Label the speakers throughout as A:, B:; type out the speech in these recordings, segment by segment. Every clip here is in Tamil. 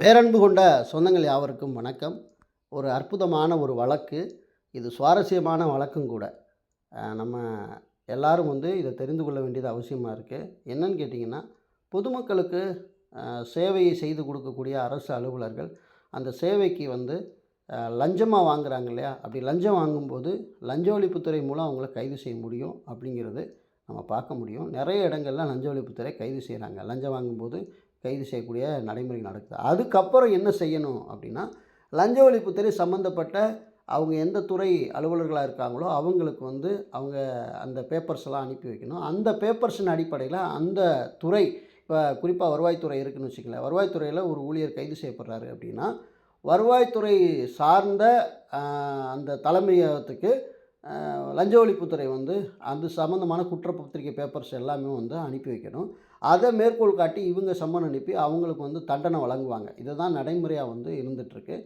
A: பேரன்பு கொண்ட சொந்தங்கள் யாவருக்கும் வணக்கம். ஒரு அற்புதமான ஒரு வழக்கு இது சுவாரஸ்யமான வழக்கும் கூட. நம்ம எல்லாரும் வந்து இதை தெரிந்து கொள்ள வேண்டியது அவசியமாக இருக்குது என்னன்னு கேட்டிங்கன்னா பொதுமக்களுக்கு சேவையை செய்து கொடுக்கக்கூடிய அரசு அலுவலர்கள் அந்த சேவைக்கு வந்து லஞ்சமாக வாங்குறாங்க இல்லையா? அப்படி லஞ்சம் வாங்கும்போது லஞ்ச ஒழிப்புத்துறை மூலம் அவங்கள கைது செய்ய முடியும் அப்படிங்கிறது நம்ம பார்க்க முடியும். நிறைய இடங்கள்ல லஞ்ச ஒழிப்புத்துறை கைது செய்கிறாங்க லஞ்சம் வாங்கும்போது கைது செய்யக்கூடிய நடைமுறை நடக்குது. அதுக்கப்புறம் என்ன செய்யணும் அப்படின்னா லஞ்ச ஒழிப்புத்துறை சம்மந்தப்பட்ட அவங்க எந்த துறை அலுவலர்களாக இருக்காங்களோ அவங்களுக்கு வந்து அவங்க அந்த பேப்பர்ஸ் எல்லாம் அனுப்பி வைக்கணும். அந்த பேப்பர்ஸின் அடிப்படையில் அந்த துறை இப்போ குறிப்பாக வருவாய்த்துறை இருக்குன்னு வச்சுக்கங்களேன். வருவாய்த்துறையில் ஒரு ஊழியர் கைது செய்யப்படுறாரு அப்படின்னா வருவாய்த்துறை சார்ந்த அந்த தலைமையகத்துக்கு லஞ்ச ஒழிப்புத்துறை வந்து அது சம்மந்தமான குற்றப்பத்திரிகை பேப்பர்ஸ் எல்லாமே வந்து அனுப்பி வைக்கணும். அதை மேற்கோள் காட்டி இவங்க சம்மன் அனுப்பி அவங்களுக்கு வந்து தண்டனை வழங்குவாங்க. இதுதான் நடைமுறையாக வந்து இருந்துகிட்ருக்கு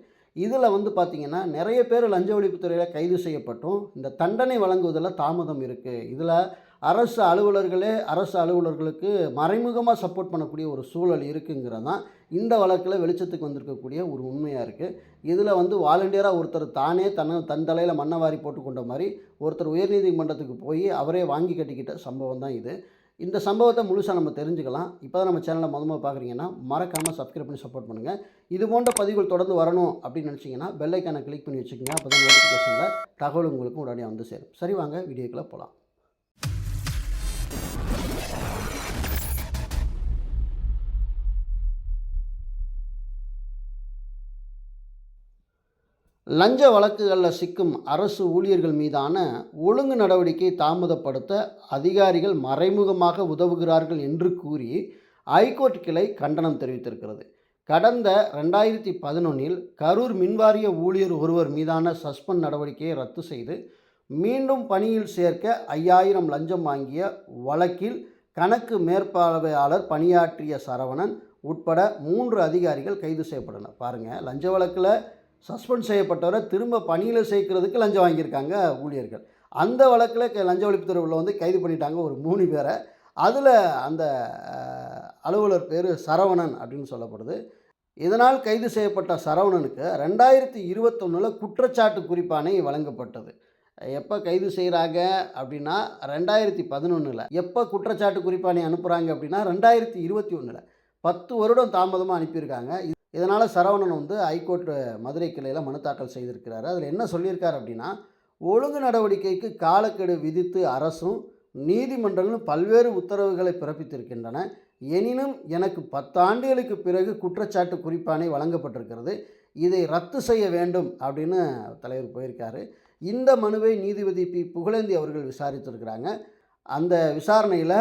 A: இதில் வந்து பார்த்திங்கன்னா நிறைய பேர் லஞ்ச ஒழிப்புத்துறையில் கைது செய்யப்பட்டும். இந்த தண்டனை வழங்குவதில் தாமதம் இருக்குது இதில் அரசு அலுவலர்களே அரசு அலுவலர்களுக்கு மறைமுகமாக சப்போர்ட் பண்ணக்கூடிய ஒரு சூழல் இருக்குங்கிறது தான் இந்த வழக்கில் வெளிச்சத்துக்கு வந்திருக்கக்கூடிய ஒரு உண்மையாக இருக்குது இதில் வந்து வாலண்டியராக ஒருத்தர் தானே தன்னை தன் தலையில் மண்ணை வாரி போட்டுக்கொண்ட மாதிரி ஒருத்தர் உயர்நீதிமன்றத்துக்கு போய் அவரே வாங்கி கட்டிக்கிட்ட சம்பவம் தான் இது. இந்த சம்பவத்தை முழுசாக நம்ம தெரிஞ்சுக்கலாம். இப்போ தான் நம்ம சேனலை முத முதல்ல பார்க்குறீங்கன்னா மறக்காமல் சப்ஸ்கிரைப் பண்ணி சப்போர்ட் பண்ணுங்கள் இது போன்ற பதிவுகள் தொடர்ந்து வரணும் அப்படின்னு நினச்சிங்கன்னா பெல்லைக்கான கிளிக் பண்ணி வச்சுக்கோங்க. அப்போ தான் நோட்டிஃபிகேஷனில் தகவல் உங்களுக்கு உடனே வந்து சேரும். சரி வாங்க வீடியோக்குள்ளே போகலாம் லஞ்ச வழக்குகளில் சிக்கும் அரசு ஊழியர்கள் மீதான ஒழுங்கு நடவடிக்கை தாமதப்படுத்த அதிகாரிகள் மறைமுகமாக உதவுகிறார்கள் என்று கூறி ஐகோர்ட் கிளை கண்டனம் தெரிவித்திருக்கிறது. கடந்த ரெண்டாயிரத்தி பதினொன்றில் கரூர் மின்வாரிய ஊழியர் ஒருவர் மீதான சஸ்பெண்ட் நடவடிக்கையை ரத்து செய்து மீண்டும் பணியில் சேர்க்க ஐயாயிரம் லஞ்சம் வாங்கிய வழக்கில் கணக்கு மேற்பார்வையாளர் பணியாற்றிய சரவணன் உட்பட மூன்று அதிகாரிகள் கைது செய்யப்பட்டனர். பாருங்கள் லஞ்ச வழக்கில் சஸ்பெண்ட் செய்யப்பட்டவரை திரும்ப பணியில் சேர்க்கறதுக்கு லஞ்சம் வாங்கியிருக்காங்க ஊழியர்கள். அந்த வழக்கில் க- லஞ்ச ஒழிப்புத்துறை உள்ள வந்து கைது பண்ணிட்டாங்க ஒரு மூணு பேரை. அதில் அந்த அலுவலர் பேர் சரவணன் அப்படின்னு சொல்லப்படுது. இதனால் கைது செய்யப்பட்ட சரவணனுக்கு ரெண்டாயிரத்தி இருபத்தொன்னில் குற்றச்சாட்டு குறிப்பானை வழங்கப்பட்டது. எப்போ கைது செய்கிறாங்க அப்படின்னா ரெண்டாயிரத்தி பதினொன்றில் எப்போ குற்றச்சாட்டு குறிப்பானை அனுப்புகிறாங்க அப்படின்னா ரெண்டாயிரத்தி இருபத்தி ஒன்றில் பத்து வருடம் தாமதமாக அனுப்பியிருக்காங்க. இதனால் சரவணன் வந்து ஹைகோர்ட் மதுரை கிளையில் மனு தாக்கல் செய்திருக்கிறாரு. அதில் என்ன சொல்லியிருக்கார் அப்படின்னா ஒழுங்கு நடவடிக்கைக்கு காலக்கெடு விதித்து அரசும் நீதிமன்றங்களும் பல்வேறு உத்தரவுகளை பிறப்பித்திருக்கின்றன. எனினும் எனக்கு பத்தாண்டுகளுக்கு பிறகு குற்றச்சாட்டு குறிப்பாணை வழங்கப்பட்டிருக்கிறது. இதை ரத்து செய்ய வேண்டும் அப்படின்னு தலைவர் போயிருக்காரு. இந்த மனுவை நீதிபதி பி. புகழேந்தி அவர்கள் விசாரித்திருக்கிறாங்க. அந்த விசாரணையில்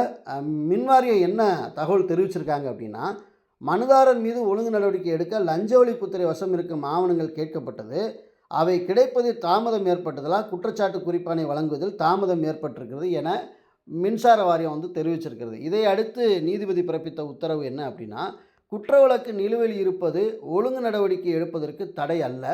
A: மின்வாரியம் என்ன தகவல் தெரிவிச்சிருக்காங்க அப்படின்னா மனுதாரர் மீது ஒழுங்கு நடவடிக்கை எடுக்க லஞ்ச ஒழிப்புத்துறை வசம் இருக்கும் ஆவணங்கள் கேட்கப்பட்டது. அவை கிடைப்பதில் தாமதம் ஏற்பட்டதால் குற்றச்சாட்டு குறிப்பானை வழங்குவதில் தாமதம் ஏற்பட்டிருக்கிறது என மின்சார வாரியம் வந்து தெரிவிச்சிருக்கிறது. இதை அடுத்து நீதிபதி பிறப்பித்த உத்தரவு என்ன அப்படின்னா குற்ற வழக்கு நிலுவையில் இருப்பது ஒழுங்கு நடவடிக்கை எடுப்பதற்கு தடை அல்ல.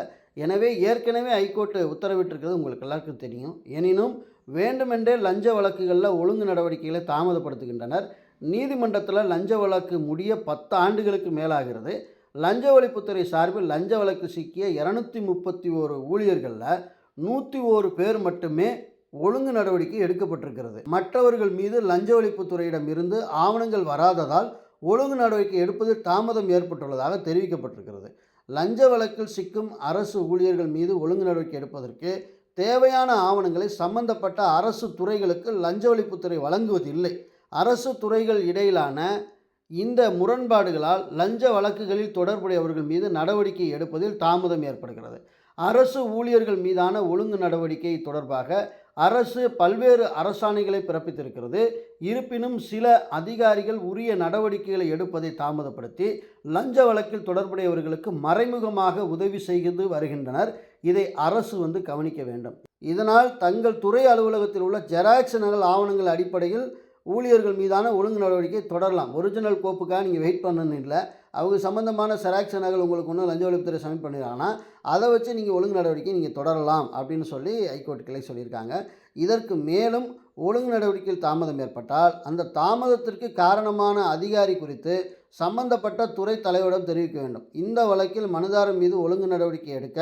A: எனவே ஏற்கனவே ஹைகோர்ட்டு உத்தரவிட்டிருக்கிறது உங்களுக்கு எல்லாருக்கும் தெரியும். எனினும் வேண்டுமென்றே லஞ்ச வழக்குகளில் ஒழுங்கு நடவடிக்கைகளை தாமதப்படுத்துகின்றனர். நீதிமன்றத்தில் லஞ்ச வழக்கு முடிய பத்து ஆண்டுகளுக்கு மேலாகிறது. லஞ்ச ஒழிப்புத்துறை சார்பில் லஞ்ச வழக்கு சிக்கிய இரநூத்தி முப்பத்தி ஓரு ஊழியர்களில் நூற்றி ஓரு பேர் மட்டுமே ஒழுங்கு நடவடிக்கை எடுக்கப்பட்டிருக்கிறது. மற்றவர்கள் மீது லஞ்ச ஒழிப்புத்துறையிடம் இருந்து ஆவணங்கள் வராததால் ஒழுங்கு நடவடிக்கை எடுப்பதில் தாமதம் ஏற்பட்டுள்ளதாக தெரிவிக்கப்பட்டிருக்கிறது. லஞ்ச வழக்கில் சிக்கும் அரசு ஊழியர்கள் மீது ஒழுங்கு நடவடிக்கை எடுப்பதற்கு தேவையான ஆவணங்களை சம்பந்தப்பட்ட அரசு துறைகளுக்கு லஞ்ச ஒழிப்புத்துறை வழங்குவதில்லை. அரசு துறைகள் இடையிலான இந்த முரண்பாடுகளால் லஞ்ச வழக்குகளில் தொடர்புடையவர்கள் மீது நடவடிக்கை எடுப்பதில் தாமதம் ஏற்படுகிறது. அரசு ஊழியர்கள் மீதான ஒழுங்கு நடவடிக்கை தொடர்பாக அரசு பல்வேறு அரசாணைகளை பிறப்பித்திருக்கிறது. இருப்பினும் சில அதிகாரிகள் உரிய நடவடிக்கைகளை எடுப்பதை தாமதப்படுத்தி லஞ்ச வழக்கில் தொடர்புடையவர்களுக்கு மறைமுகமாக உதவி செய்து வருகின்றனர். இதை அரசு வந்து கவனிக்க வேண்டும். இதனால் தங்கள் துறை அலுவலகத்தில் உள்ள ஜெராக்ஸ் நகல் ஆவணங்கள் அடிப்படையில் ஊழியர்கள் மீதான ஒழுங்கு நடவடிக்கை தொடரலாம். ஒரிஜினல் கோப்புக்காக நீங்கள் வெயிட் பண்ணணும் இல்லை. அவங்க சம்மந்தமான செராக்ஸ் நகல் உங்களுக்கு ஒன்றும் லஞ்ச ஒழிப்புத்துறை சப்மிட் பண்ணிடுறாங்கன்னா அதை வச்சு நீங்கள் ஒழுங்கு நடவடிக்கை நீங்கள் தொடரலாம் அப்படின்னு சொல்லி ஹைகோர்ட் கிளை சொல்லியிருக்காங்க. இதற்கு மேலும் ஒழுங்கு நடவடிக்கையில் தாமதம் ஏற்பட்டால் அந்த தாமதத்திற்கு காரணமான அதிகாரி குறித்து சம்பந்தப்பட்ட துறை தலைவரிடம் தெரிவிக்க வேண்டும். இந்த வழக்கில் மனுதாரர் மீது ஒழுங்கு நடவடிக்கை எடுக்க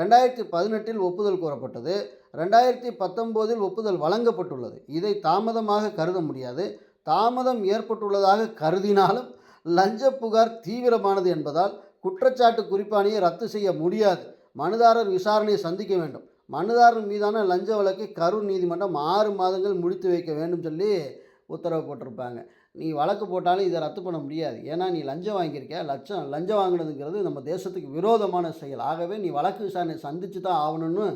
A: ரெண்டாயிரத்தி பதினெட்டில் ஒப்புதல் கூறப்பட்டது ரெண்டாயிரத்தி பத்தொம்போதில் ஒப்புதல் வழங்கப்பட்டுள்ளது. இதை தாமதமாக கருத முடியாது. தாமதம் ஏற்பட்டுள்ளதாக கருதினாலும் லஞ்ச புகார் தீவிரமானது என்பதால் குற்றச்சாட்டு குறிப்பாணியை ரத்து செய்ய முடியாது. மனுதாரர் விசாரணையை சந்திக்க வேண்டும். மனுதாரர் மீதான லஞ்ச வழக்கை கரூர் நீதிமன்றம் ஆறு மாதங்கள் முடித்து வைக்க வேண்டும் சொல்லி உத்தரவு போட்டிருப்பாங்க. நீ வழக்கு போட்டாலும் இதை ரத்து பண்ண முடியாது. ஏன்னா நீ லஞ்சம் வாங்கியிருக்க லட்சம் லஞ்சம் வாங்கினதுங்கிறது நம்ம தேசத்துக்கு விரோதமான செயல். ஆகவே நீ வழக்கு விசாரணை சந்தித்து தான் ஆகணும்னு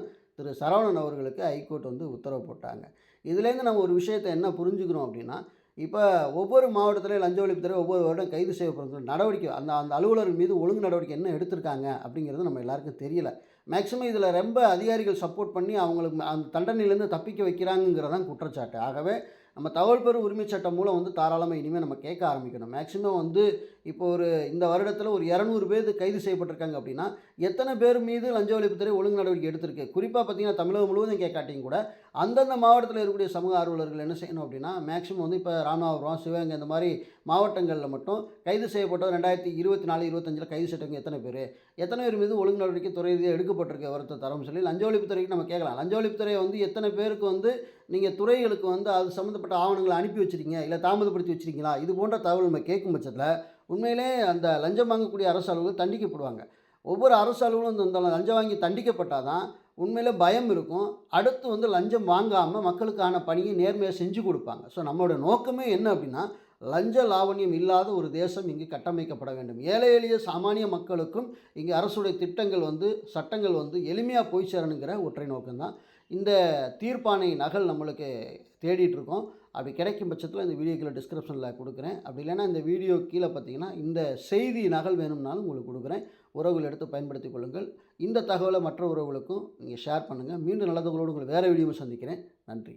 A: திரு சரவணன் அவர்களுக்கு ஹைகோர்ட் வந்து உத்தரவு போட்டாங்க. இதுலேருந்து நம்ம ஒரு விஷயத்தை என்ன புரிஞ்சுக்கிறோம் அப்படின்னா இப்போ ஒவ்வொரு மாவட்டத்திலையும் லஞ்ச ஒழிப்புத்துறை ஒவ்வொரு வருடம் கைது செய்யப்படுற நடவடிக்கை அந்த அந்த அலுவலர் மீது ஒழுங்கு நடவடிக்கை என்ன எடுத்திருக்காங்க அப்படிங்கிறது நம்ம எல்லாருக்கும் தெரியல. மேக்ஸிமம் இதில் ரொம்ப அதிகாரிகள் சப்போர்ட் பண்ணி அவங்களுக்கு அந்த தண்டனையிலேருந்து தப்பிக்க வைக்கிறாங்கிறதான் குற்றச்சாட்டு. ஆகவே நம்ம தகவல் பெறும் உரிமை சட்டம் மூலம் வந்து தாராளமாக இனிமேல் நம்ம கேட்க ஆரம்பிக்கணும். மேக்ஸிமம் வந்து இப்போ ஒரு இந்த வருடத்தில் ஒரு இரநூறு பேர் கைது செய்யப்பட்டிருக்காங்க அப்படின்னா எத்தனை பேர் மீது லஞ்ச ஒழிப்புத்துறை ஒழுங்கு நடவடிக்கை எடுத்திருக்கு? குறிப்பாக பார்த்தீங்கன்னா தமிழகம் முழுவதும் கேட்காட்டியும் கூட அந்தந்த மாவட்டத்தில் இருக்கக்கூடிய சமூக ஆர்வலர்கள் என்ன செய்யணும் அப்படின்னா மேக்ஸிமம் வந்து இப்போ ராமநாதபுரம் சிவகங்கை இந்த மாதிரி மாவட்டங்களில் மட்டும் கைது செய்யப்பட்டவர் ரெண்டாயிரத்தி இருபத்தி நாலு இருபத்தஞ்சில் கைது செய்யட்டவங்க எத்தனை பேர்? எத்தனை பேர் மீது ஒழுங்கு நடவடிக்கை துறை ரீதியாக எடுக்கப்பட்டிருக்க வருத்த தரம் சொல்லி லஞ்ச ஒழிப்புத்துறைக்கு நம்ம கேட்கலாம். லஞ்ச ஒழிப்புத்துறை வந்து எத்தனை பேருக்கு வந்து நீங்கள் துறைகளுக்கு வந்து அது சம்மந்தப்பட்ட ஆவணங்களை அனுப்பி வச்சிருக்கீங்க? இல்லை தாமதப்படுத்தி வச்சிருக்கீங்களா? இது போன்ற தகவல் நம்ம கேட்கும் பட்சத்தில் உண்மையிலே அந்த லஞ்சம் வாங்கக்கூடிய அரசு அலுவலர்கள் தண்டிக்கப்படுவாங்க. ஒவ்வொரு அரசு அலுவலரும் இந்த லஞ்சம் வாங்கி தண்டிக்கப்பட்டால் தான் உண்மையில் பயம் இருக்கும். அடுத்து வந்து லஞ்சம் வாங்காமல் மக்களுக்கான பணியை நேர்மையாக செஞ்சு கொடுப்பாங்க. ஸோ நம்மளோட நோக்கமே என்ன அப்படின்னா லஞ்ச லாவண்யம் இல்லாத ஒரு தேசம் இங்கு கட்டமைக்கப்பட வேண்டும். ஏழை எளிய சாமானிய மக்களுக்கும் இங்கே அரசுடைய திட்டங்கள் வந்து சட்டங்கள் வந்து எளிமையாக போய் சேரணுங்கிற ஒற்றை நோக்கம்தான். இந்த தீர்ப்பானை நகல் நம்மளுக்கு தேடிட்டுருக்கோம் அப்படி கிடைக்கும் பட்சத்தில் இந்த வீடியோ கீழே டிஸ்கிரிப்ஷனில் கொடுக்குறேன். அப்படி இல்லைன்னா இந்த வீடியோ கீழே பார்த்தீங்கன்னா இந்த செய்தி நகல் வேணும்னாலும் உங்களுக்கு கொடுக்குறேன். உறவுகள் எடுத்து பயன்படுத்திக் கொள்ளுங்கள். இந்த தகவலை மற்ற உறவுகளுக்கும் நீங்கள் ஷேர் பண்ணுங்கள் மீண்டும் நல்ல தகவலோடு உங்களை வேறு வீடியோவில் சந்திக்கிறேன். நன்றி.